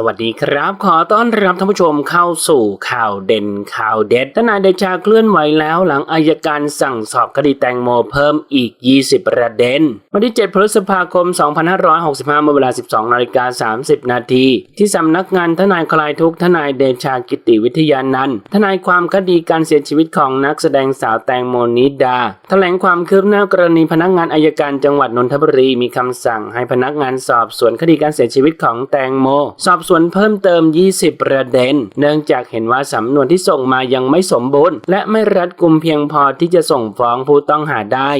สวัสดีครับ ขอต้อนรับท่านผู้ชมเข้าสู่ข่าวเด่นข่าวเด็ดทนายเดชาเคลื่อนไหวแล้วหลังอายการสั่งสอบคดีแตงโมเพิ่มอีก 20 ประเด็น วันที่ 7 พฤษภาคม 2565เมื่อเวลา 12นาฬิกา30 นาทีที่สำนักงานทนายคลายทุกทนายเดชากิติวิทยานันท์ทนายความคดีการเสียชีวิตของนักแสดงสาวแตงโมนิดา แถลงความคืบหน้ากรณีพนักงานอายการจังหวัดนนทบุรีมีคำสั่งให้พนักงานสอบสวนคดีการเสียชีวิตของแตงโม สอบสวนเพิ่มเติม 20 ประเด็น เนื่องจากเห็นว่าสำนวนที่ส่งมายังไม่สมบูรณ์ และไม่รัดกุมเพียงพอที่จะส่งฟ้องผู้ต้องหาได้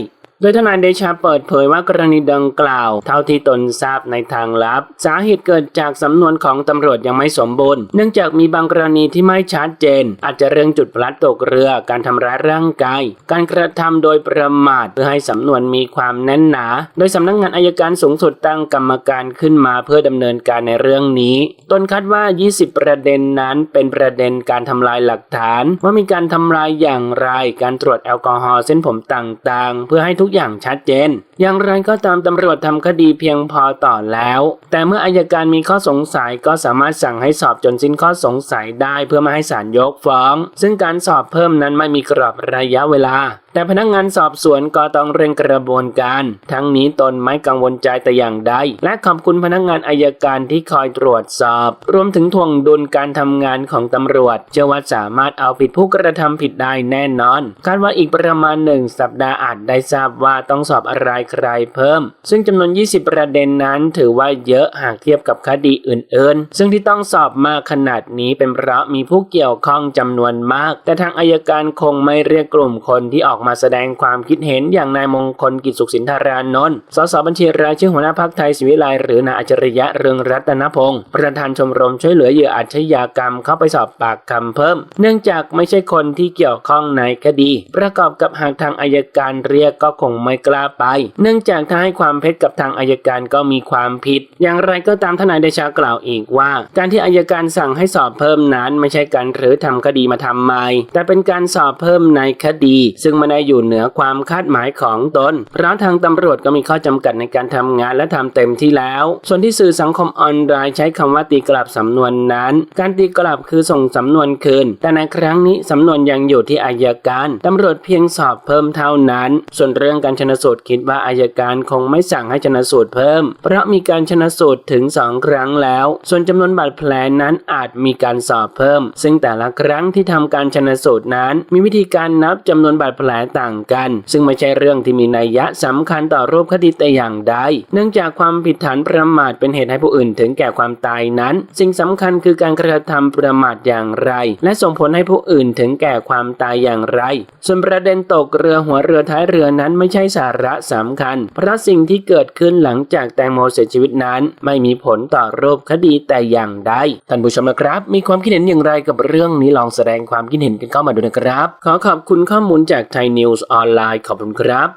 โดยทนายเดชาเปิดเผยว่ากรณีดังกล่าว เท่าที่ตนทราบในทางลับ สาเหตุเกิดจากสำนวนของตำรวจยังไม่สมบูรณ์ เนื่องจากมีบางกรณีที่ไม่ชัดเจน อาจจะเรื่องจุดพลัดตกเรือการทำร้ายร่างกาย การกระทำโดยประมาทเพื่อให้สำนวนมีความแน่นหนา โดยสำนักงานอายการสูงสุดตั้งกรรมการขึ้นมาเพื่อดำเนินการในเรื่องนี้ ตนคาดว่า 20 ประเด็นนั้นเป็นประเด็นการทำลายหลักฐาน ว่ามีการทำลายอย่างไร การตรวจแอลกอฮอล์เส้นผมต่างๆ เพื่อให้ทุกอย่างชัดเจน อย่างไรก็ตามตำรวจทำคดีเพียงพอต่อแล้ว แต่เมื่ออายการมีข้อสงสัยก็สามารถสั่งให้สอบจนสิ้นข้อสงสัยได้เพื่อไม่ให้ศาลยกฟ้อง ซึ่งการสอบเพิ่มนั้นไม่มีกรอบระยะเวลา แต่พนักงานสอบสวนก็ต้องเร่งกระบวนการ ทั้งนี้ตนไม่กังวลใจแต่อย่างใด และขอบคุณพนักงานอายการที่คอยตรวจสอบ รวมถึงทวงดุลการทำงานของตำรวจเชื่อว่าสามารถเอาผิดผู้กระทำผิดได้แน่นอน คาดว่าอีกประมาณหนึ่งสัปดาห์อาจได้ทราบว่าต้องสอบอะไรใครเพิ่ม ซึ่งจำนวน 20 ประเด็นนั้นถือว่าเยอะหากเทียบกับคดีอื่นๆ ซึ่งที่ต้องสอบมากขนาดนี้เป็นเพราะมีผู้เกี่ยวข้องจำนวนมาก แต่ทางอายการคงไม่เรียกกลุ่มคนที่ออกมาแสดงความคิดเห็นอย่างนายมงคลกิจสุขสินธารานนท์สสบัญชีรายชื่อหัวหน้าพรรคไทยศิวิไลหรือนายอัจฉริยะเรืองรัตนพงศ์ประธานชมรมช่วยเหลือเหยื่ออาชญากรรมเข้าไปสอบปากคำเพิ่ม เนื่องจากไม่ใช่คนที่เกี่ยวข้องในคดี ประกอบกับหากทางอายการเรียกก็คงไม่กล้าไปเนื่องจากถ้าให้ความเท็จกับทางอายการก็มีความผิด อย่างไรก็ตามทนายเดชากล่าวอีกว่า การที่อายการสั่งให้สอบเพิ่มนั้นไม่ใช่การหรือทำคดีมาทำใหม่แต่เป็นการสอบเพิ่มในคดี ซึ่งไม่ได้อยู่เหนือความคาดหมายของตนเพราะทางตำรวจก็มีข้อจำกัดในการทำงานและทำเต็มที่แล้ว ส่วนที่สื่อสังคมออนไลน์ใช้คำว่าตีกลับสำนวนนั้น การตีกลับคือส่งสำนวนคืน แต่ในครั้งนี้สำนวนยังอยู่ที่อายการตำรวจเพียงสอบเพิ่มเท่านั้น ส่วนเรื่องการชนสูตรคิดว่าอายการคงไม่สั่งให้ชนะสูตรเพิ่ม เพราะมีการชนะสูตรถึงสองครั้งแล้ว ส่วนจำนวนบาดแผลนั้นอาจมีการสอบเพิ่ม ซึ่งแต่ละครั้งที่ทำการชนะสูตรนั้น มีวิธีการนับจำนวนบาดแผลต่างกัน ซึ่งไม่ใช่เรื่องที่มีนัยยะสำคัญต่อรูปคดีแต่อย่างใด เนื่องจากความผิดฐานประมาทเป็นเหตุให้ผู้อื่นถึงแก่ความตายนั้น สิ่งสำคัญคือการกระทำประมาทอย่างไร และส่งผลให้ผู้อื่นถึงแก่ความตายอย่างไร ส่วนประเด็นตกเรือหัวเรือท้ายเรือนั้นไม่ใช่สาระสำคัญ เพราะสิ่งที่เกิดขึ้นหลังจากแตงโมเสียชีวิตนั้น ไม่มีผลต่อรูปคดีแต่อย่างใดท่านผู้ชมนะครับ มีความคิดเห็นอย่างไรกับเรื่องนี้ลองแสดงความคิดเห็นกันเข้ามาดูนะครับ ขอขอบคุณข้อมูลจากไทยนิวส์ออนไลน์ขอบคุณครับ